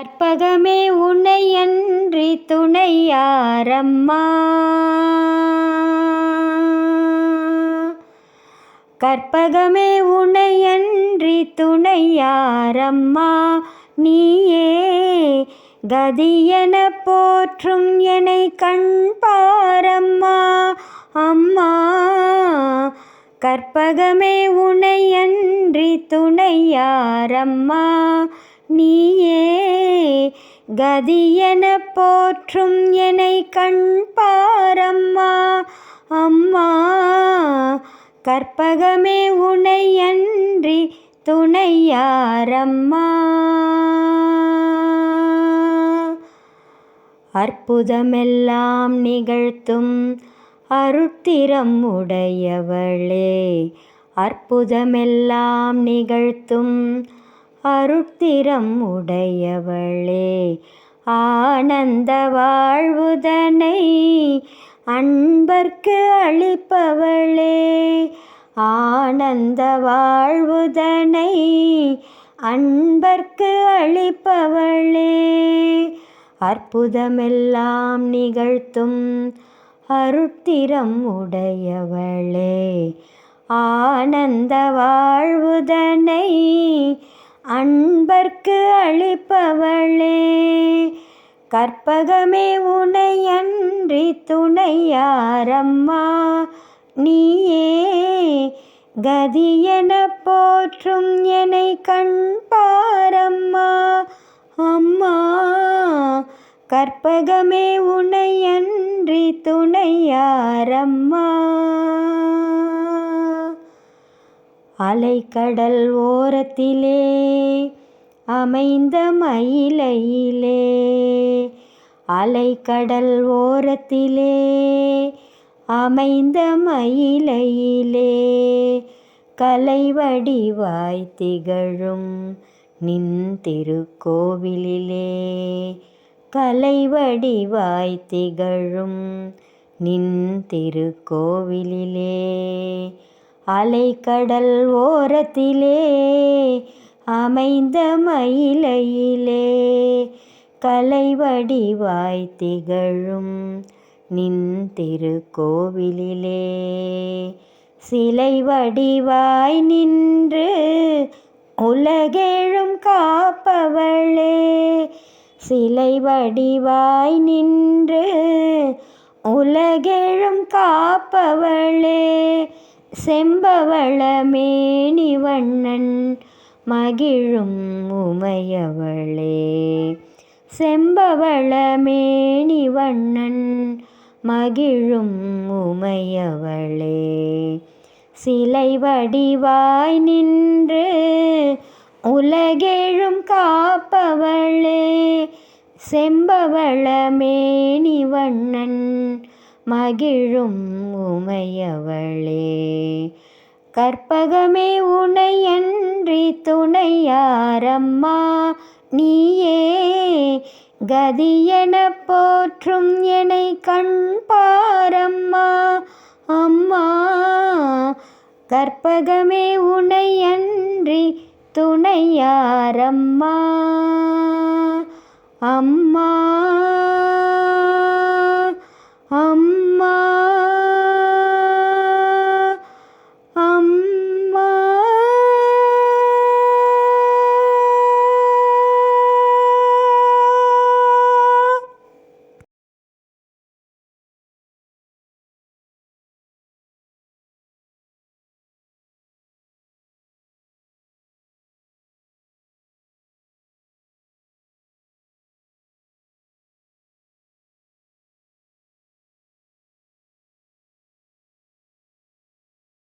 கற்பகமே உன்னையன்றி துணையாரம்மா கற்பகமே உன்னையன்றி துணையாரம்மா நீயே கதியென போற்றும் என்னை கண் பாரம்மா. அம்மா கற்பகமே உனையன்றி துணையாரம்மா நீயே கதியென போற்றும் என்னை கண் பாரம்மா அம்மா. கற்பகமே உனை அன்றி துணையாரம்மா அற்புதமெல்லாம் நிகழ்த்தும் அருத்திரம் உடையவளே அற்புதமெல்லாம் நிகழ்த்தும் அருட்திறம் உடையவளே. ஆனந்த வாழ்வுதனை அன்பர்க்கு அளிப்பவளே. ஆனந்த வாழ்வுதனை அன்பர்க்கு அளிப்பவளே. அற்புதமெல்லாம் நிகழ்த்தும் அருட்திறம் உடையவளே. ஆனந்த வாழ்வுதனை அன்பர்க்கு அளிப்பவளே. கற்பகமே உனை அன்றி துணையாரம்மா. நீயே கதி என போற்றும் என்னை கண்பாரம்மா. அம்மா கற்பகமே உனையன்றி துணையாரம்மா. அலைக்கடல் ஓரத்திலே அமைந்த மயிலையிலே. அலைக்கடல் ஓரத்திலே அமைந்த மயிலையிலே. கலை வடிவாய் திகழும் நின் திருக்கோவிலிலே. கலைவடிவாய் திகழும் நின் திருக்கோவிலிலே. அலைக்கடல் ஓரத்திலே அமைந்த மயிலையிலே கலை வடிவாய் திகழும் நின் திருக்கோவிலிலே. சிலை வடிவாய் நின்று உலகேழும் காப்பவளே சிலை வடிவாய் நின்று உலகெழும் காப்பவளே செம்பவளமேனி வண்ணன் மகிழும் உமையவளே. செம்பவளமேனி வண்ணன் மகிழும் உமையவளே. சிலை வடிவாய் நின்று உலகெழும் காப்பவளே. செம்பவளமேனி வண்ணன் மகிழும் உமையவளே. கற்பகமே உனையன்றி துணையாரம்மா நீயே கதியென போற்றும் என்னை கண் பாரம்மா? அம்மா கற்பகமே உனையன்றி துணையாரம்மா அம்மா.